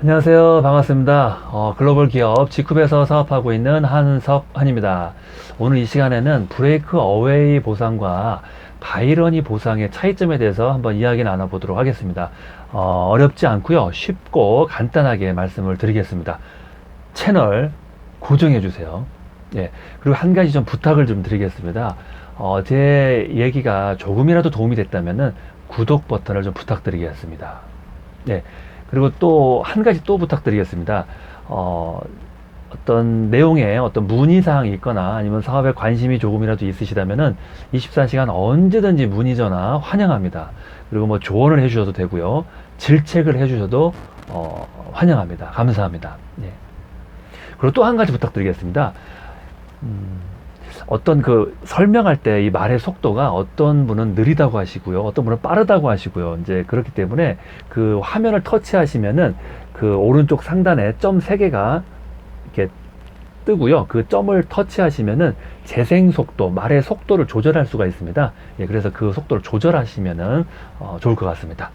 안녕하세요. 반갑습니다. 어, 글로벌 기업 지쿱에서 사업하고 있는 한석환입니다. 오늘 이 시간에는 브레이크 어웨이 보상과 바이러니 보상의 차이점에 대해서 한번 이야기 나눠보도록 하겠습니다. 어, 어렵지 않고요. 쉽고 간단하게 말씀을 드리겠습니다. 채널 고정해 주세요. 예. 그리고 한 가지 좀 부탁을 좀 드리겠습니다. 어, 제 얘기가 조금이라도 도움이 됐다면은 구독 버튼을 좀 부탁드리겠습니다. 네. 그리고 또 한 가지 또 부탁드리겠습니다. 어, 어떤 내용에 어떤 문의사항이 있거나 아니면 사업에 관심이 조금이라도 있으시다면은 24시간 언제든지 문의 전화 환영합니다. 그리고 뭐 조언을 해주셔도 되고요. 질책을 해주셔도 어, 환영합니다. 감사합니다. 예. 그리고 또 한 가지 부탁드리겠습니다. 음, 어떤 그 설명할 때 이 말의 속도가 어떤 분은 느리다고 하시고요. 어떤 분은 빠르다고 하시고요. 이제 그렇기 때문에 그 화면을 터치하시면은 그 오른쪽 상단에 점세 개가 이렇게 뜨고요. 그 점을 터치하시면은 재생 속도, 말의 속도를 조절할 수가 있습니다. 예, 그래서 그 속도를 조절하시면은 어, 좋을 것 같습니다.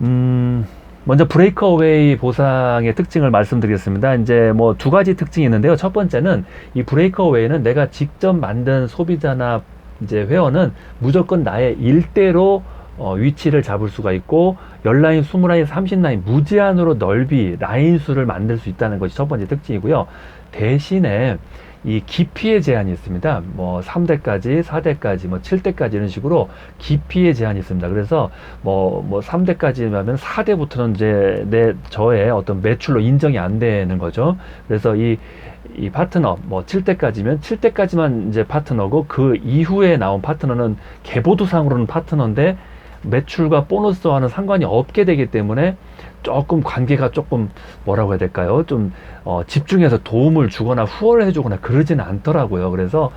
음, 먼저 브레이크어웨이 보상의 특징을 말씀드리겠습니다. 이제 뭐 두 가지 특징이 있는데요. 첫 번째는 이 브레이크어웨이는 내가 직접 만든 소비자나 이제 회원은 무조건 나의 일대로 어, 위치를 잡을 수가 있고 10라인, 20라인, 30라인 무제한으로 넓이, 라인 수를 만들 수 있다는 것이 첫 번째 특징이고요. 대신에 이 깊이의 제한이 있습니다. 뭐 3대까지, 4대까지, 뭐 7대까지 이런 식으로 깊이의 제한이 있습니다. 그래서 뭐, 뭐 3대까지 하면 4대부터는 이제 내, 저의 어떤 매출로 인정이 안 되는 거죠. 그래서 이, 이 파트너, 뭐 7대까지면 7대까지만 이제 파트너고 그 이후에 나온 파트너는 개보도상으로는 파트너인데 매출과 보너스와는 상관이 없게 되기 때문에 조금 관계가 조금 뭐라고 해야 될까요? 좀 어, 집중해서 도움을 주거나 후원을 해주거나 그러지는 않더라고요. 그래서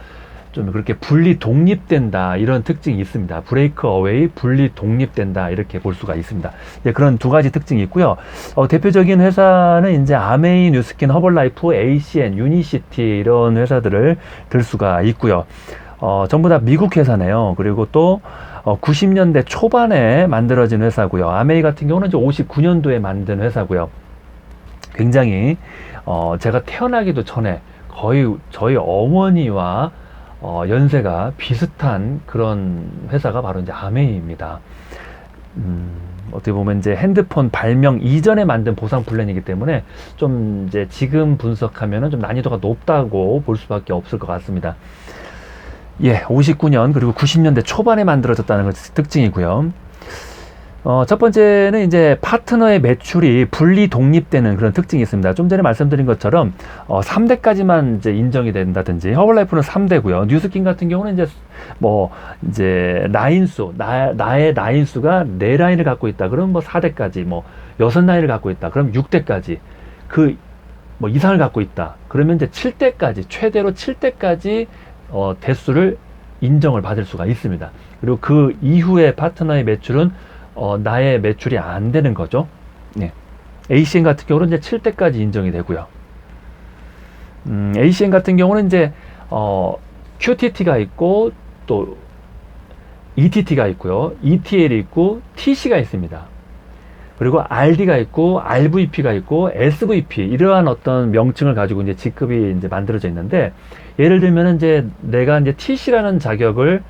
좀 그렇게 분리 독립된다 이런 특징이 있습니다. 브레이크 어웨이 분리 독립된다 이렇게 볼 수가 있습니다. 네, 그런 두 가지 특징이 있고요. 어, 대표적인 회사는 이제 아메이, 뉴스킨, 허벌라이프, ACN, 유니시티 이런 회사들을 들 수가 있고요. 어, 전부 다 미국 회사네요. 그리고 또 어, 90년대 초반에 만들어진 회사고요. 아메이 같은 경우는 이제 59년도에 만든 회사고요. 굉장히 어, 제가 태어나기도 전에 거의 저희 어머니와 어, 연세가 비슷한 그런 회사가 바로 이제 아메이입니다. 음, 어떻게 보면 이제 핸드폰 발명 이전에 만든 보상 플랜이기 때문에 좀 이제 지금 분석하면은 좀 난이도가 높다고 볼 수밖에 없을 것 같습니다. 예, 59년 그리고 90년대 초반에 만들어졌다는 것이 특징이고요. 어, 첫 번째는 이제 파트너의 매출이 분리 독립되는 그런 특징이 있습니다. 좀 전에 말씀드린 것처럼 어, 3대까지만 이제 인정이 된다든지 허블라이프는 3대고요. 뉴스킨 같은 경우는 이제 뭐 이제 라인 수, 나, 나의 라인 수가 4라인을 갖고 있다. 그럼 뭐 4대까지 뭐 6라인을 갖고 있다. 그럼 6대까지 그 뭐 이상을 갖고 있다. 그러면 이제 7대까지 최대로 7대까지 어, 대수를 인정을 받을 수가 있습니다. 그리고 그 이후에 파트너의 매출은 어, 나의 매출이 안 되는 거죠. 네. ACN 같은 경우는 이제 7대까지 인정이 되고요. 음, ACN 같은 경우는 이제 어, QTT가 있고 또 ETT가 있고요. ETL이 있고 TC가 있습니다. 그리고 RD가 있고 RVP가 있고 SVP 이러한 어떤 명칭을 가지고 이제 직급이 이제 만들어져 있는데 예를 들면 이제 내가 이제 TC라는 자격을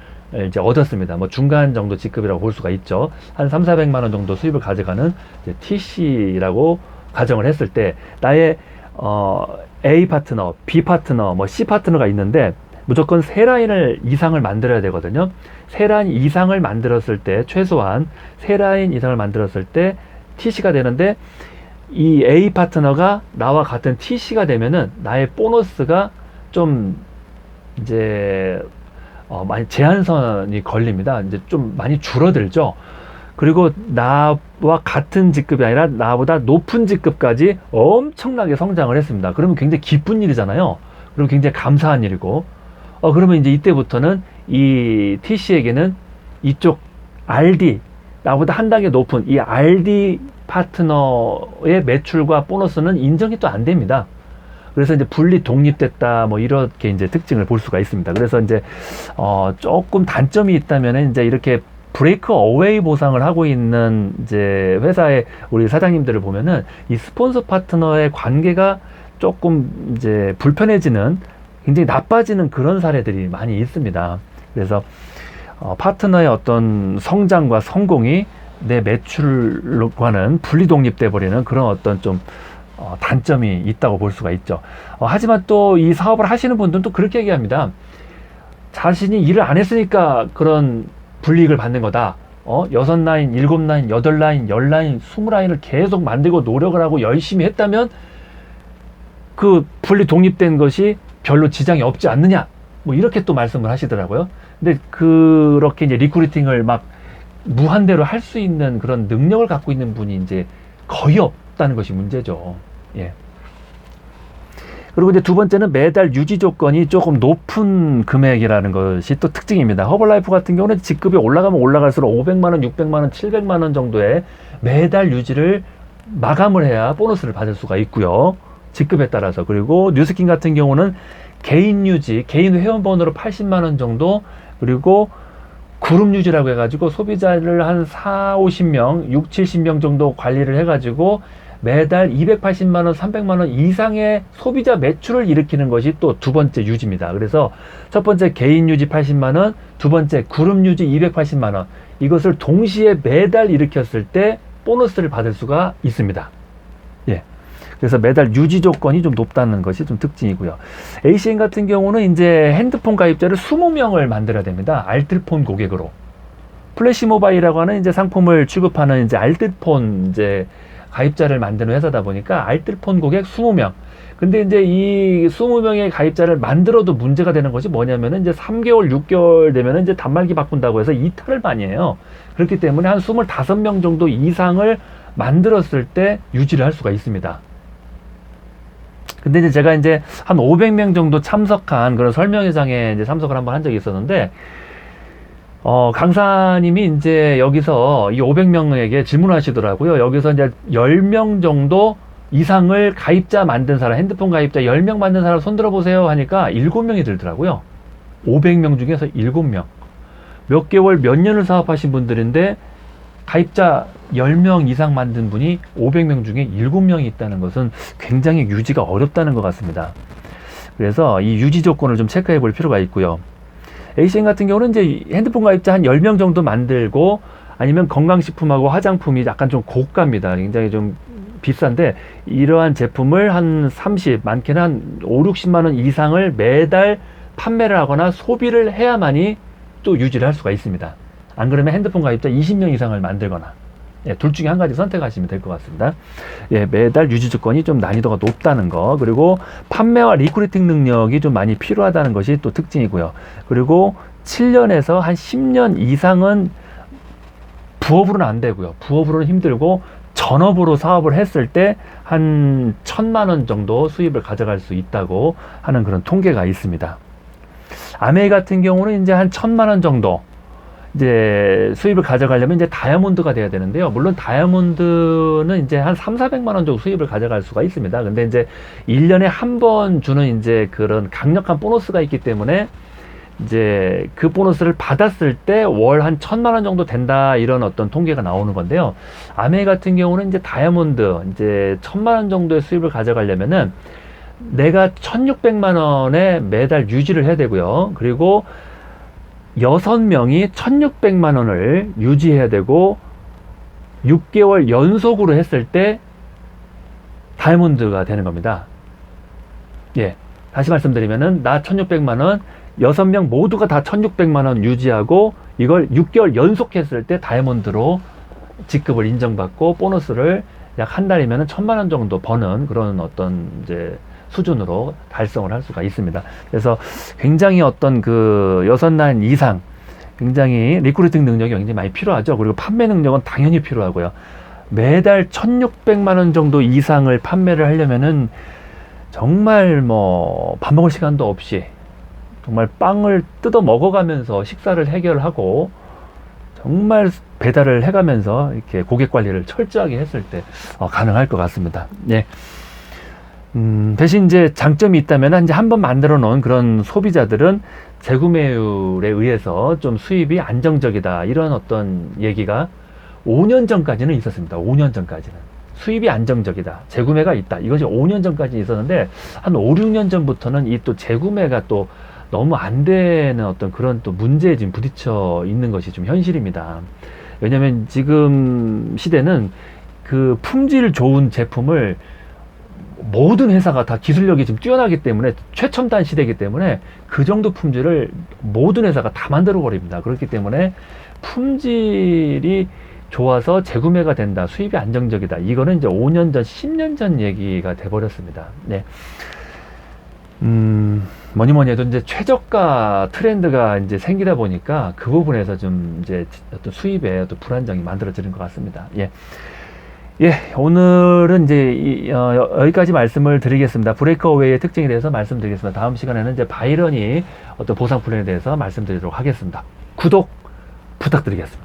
이제 얻었습니다. 뭐 중간 정도 직급이라고 볼 수가 있죠. 한 3, 400만 원 정도 수입을 가져가는 TC라고 가정을 했을 때 나의 어, A 파트너, B 파트너, 뭐 C 파트너가 있는데 무조건 세 라인을 이상을 만들어야 되거든요. 세 라인 이상을 만들었을 때 최소한 세 라인 이상을 만들었을 때 TC가 되는데 이 A 파트너가 나와 같은 TC가 되면은 나의 보너스가 좀 이제 어 많이 제한선이 걸립니다. 이제 좀 많이 줄어들죠. 그리고 나와 같은 직급이 아니라 나보다 높은 직급까지 엄청나게 성장을 했습니다. 그러면 굉장히 기쁜 일이잖아요. 그럼 굉장히 감사한 일이고, 어, 그러면 이제 이때부터는 이 TC에게는 이쪽 RD, 나보다 한 단계 높은 이 RD 파트너의 매출과 보너스는 인정이 또 안 됩니다. 그래서 이제 분리 독립됐다 뭐 이렇게 이제 특징을 볼 수가 있습니다. 그래서 이제 어 조금 단점이 있다면 이제 이렇게 브레이크 어웨이 보상을 하고 있는 이제 회사의 우리 사장님들을 보면은 이 스폰서 파트너의 관계가 조금 이제 불편해지는 굉장히 나빠지는 그런 사례들이 많이 있습니다. 그래서 어, 파트너의 어떤 성장과 성공이 내 매출과는 분리 독립돼 버리는 그런 어떤 좀 어, 단점이 있다고 볼 수가 있죠. 어, 하지만 또 이 사업을 하시는 분들은 또 그렇게 얘기합니다. 자신이 일을 안 했으니까 그런 불이익을 받는 거다. 어, 여섯 라인, 일곱 라인, 여덟 라인, 열 라인, 스무 라인을 계속 만들고 노력을 하고 열심히 했다면 그 분리 독립된 것이 별로 지장이 없지 않느냐. 뭐 이렇게 또 말씀을 하시더라고요. 근데 그렇게 이제 리크루팅을 막 무한대로 할 수 있는 그런 능력을 갖고 있는 분이 이제 거의 없다는 것이 문제죠. 예. 그리고 이제 두 번째는 매달 유지 조건이 조금 높은 금액이라는 것이 또 특징입니다. 허벌라이프 같은 경우는 직급이 올라가면 올라갈수록 500만 원, 600만 원, 700만 원 정도의 매달 유지를 마감을 해야 보너스를 받을 수가 있고요. 직급에 따라서. 그리고 뉴스킨 같은 경우는 개인 유지, 개인 회원번호로 80만 원 정도 그리고 그룹 유지라고 해가지고 소비자를 한 4, 50명, 6, 70명 정도 관리를 해가지고 매달 280만 원, 300만 원 이상의 소비자 매출을 일으키는 것이 또 두 번째 유지입니다. 그래서 첫 번째 개인 유지 80만 원, 두 번째 그룹 유지 280만 원. 이것을 동시에 매달 일으켰을 때 보너스를 받을 수가 있습니다. 예. 그래서 매달 유지 조건이 좀 높다는 것이 좀 특징이고요. ACN 같은 경우는 이제 핸드폰 가입자를 20명을 만들어야 됩니다. 알뜰폰 고객으로. 플래시 모바일이라고 하는 이제 상품을 취급하는 이제 알뜰폰 이제 가입자를 만드는 회사다 보니까 알뜰폰 고객 20명. 근데 이제 이 20명의 가입자를 만들어도 문제가 되는 것이 뭐냐면은 이제 3개월, 6개월 되면은 이제 단말기 바꾼다고 해서 이탈을 많이 해요. 그렇기 때문에 한 25명 정도 이상을 만들었을 때 유지를 할 수가 있습니다. 근데 이제 제가 이제 한 500명 정도 참석한 그런 설명회장에 이제 참석을 한번 한 적이 있었는데 어, 강사님이 이제 여기서 이 500명에게 질문하시더라고요. 여기서 이제 10명 정도 이상을 가입자 만든 사람, 핸드폰 가입자 10명 만든 사람 손들어 보세요 하니까 7명이 들더라고요. 500명 중에서 7명. 몇 개월, 몇 년을 사업하신 분들인데 가입자 10명 이상 만든 분이 500명 중에 7명이 있다는 것은 굉장히 유지가 어렵다는 것 같습니다. 그래서 이 유지 조건을 좀 체크해 볼 필요가 있고요. ACN 같은 경우는 이제 핸드폰 가입자 한 10명 정도 만들고 아니면 건강식품하고 화장품이 약간 좀 고가입니다. 굉장히 좀 비싼데 이러한 제품을 한 30, 많게는 한 5, 60만 원 이상을 매달 판매를 하거나 소비를 해야만이 또 유지를 할 수가 있습니다. 안 그러면 핸드폰 가입자 20명 이상을 만들거나 예, 둘 중에 한 가지 선택하시면 될 것 같습니다. 예, 매달 유지 조건이 좀 난이도가 높다는 거, 그리고 판매와 리크루팅 능력이 좀 많이 필요하다는 것이 또 특징이고요. 그리고 7년에서 한 10년 이상은 부업으로는 안 되고요. 부업으로는 힘들고 전업으로 사업을 했을 때 한 천만 원 정도 수입을 가져갈 수 있다고 하는 그런 통계가 있습니다. 아메이 같은 경우는 이제 한 천만 원 정도 이제 수입을 가져가려면 이제 다이아몬드가 돼야 되는데요. 물론 다이아몬드는 이제 한 3, 400만 원 정도 수입을 가져갈 수가 있습니다. 근데 이제 1년에 한 번 주는 이제 그런 강력한 보너스가 있기 때문에 이제 그 보너스를 받았을 때 월 한 천만 원 정도 된다 이런 어떤 통계가 나오는 건데요. 아메 같은 경우는 이제 다이아몬드 이제 천만 원 정도의 수입을 가져가려면은 내가 천육백만 원에 매달 유지를 해야 되고요. 그리고 여섯 명이 1600만 원을 유지해야 되고 6개월 연속으로 했을 때 다이아몬드가 되는 겁니다. 예. 다시 말씀드리면은 나 1600만 원, 6명 모두가 다 1600만 원 유지하고 이걸 6개월 연속했을 때 다이아몬드로 직급을 인정받고 보너스를 약 한 달이면은 1000만 원 정도 버는 그런 어떤 이제 수준으로 달성을 할 수가 있습니다. 그래서 굉장히 어떤 그 여섯 날 이상 굉장히 리크루팅 능력이 굉장히 많이 필요하죠. 그리고 판매 능력은 당연히 필요하고요. 매달 1600만 원 정도 이상을 판매를 하려면은 정말 뭐 밥 먹을 시간도 없이 정말 빵을 뜯어 먹어가면서 식사를 해결하고 정말 배달을 해가면서 이렇게 고객 관리를 철저하게 했을 때 어, 가능할 것 같습니다. 예. 음, 대신 이제 장점이 있다면 이제 한 번 만들어 놓은 그런 소비자들은 재구매율에 의해서 좀 수입이 안정적이다. 이런 어떤 얘기가 5년 전까지는 있었습니다. 5년 전까지는. 수입이 안정적이다. 재구매가 있다. 이것이 5년 전까지 있었는데 한 5, 6년 전부터는 이 또 재구매가 또 너무 안 되는 어떤 그런 또 문제에 지금 부딪혀 있는 것이 좀 현실입니다. 왜냐면 지금 시대는 그 품질 좋은 제품을 모든 회사가 다 기술력이 지금 뛰어나기 때문에 최첨단 시대이기 때문에 그 정도 품질을 모든 회사가 다 만들어 버립니다. 그렇기 때문에 품질이 좋아서 재구매가 된다. 수입이 안정적이다. 이거는 이제 5년 전, 10년 전 얘기가 돼 버렸습니다. 네. 음, 뭐니 뭐니 해도 이제 최저가 트렌드가 이제 생기다 보니까 그 부분에서 좀 이제 어떤 수입에 어떤 불안정이 만들어지는 것 같습니다. 예. 예, 오늘은 이제 이, 어, 여- 여기까지 말씀을 드리겠습니다. 브레이크어웨이의 특징에 대해서 말씀드리겠습니다. 다음 시간에는 이제 바이런이 어떤 보상 플랜에 대해서 말씀드리도록 하겠습니다. 구독 부탁드리겠습니다.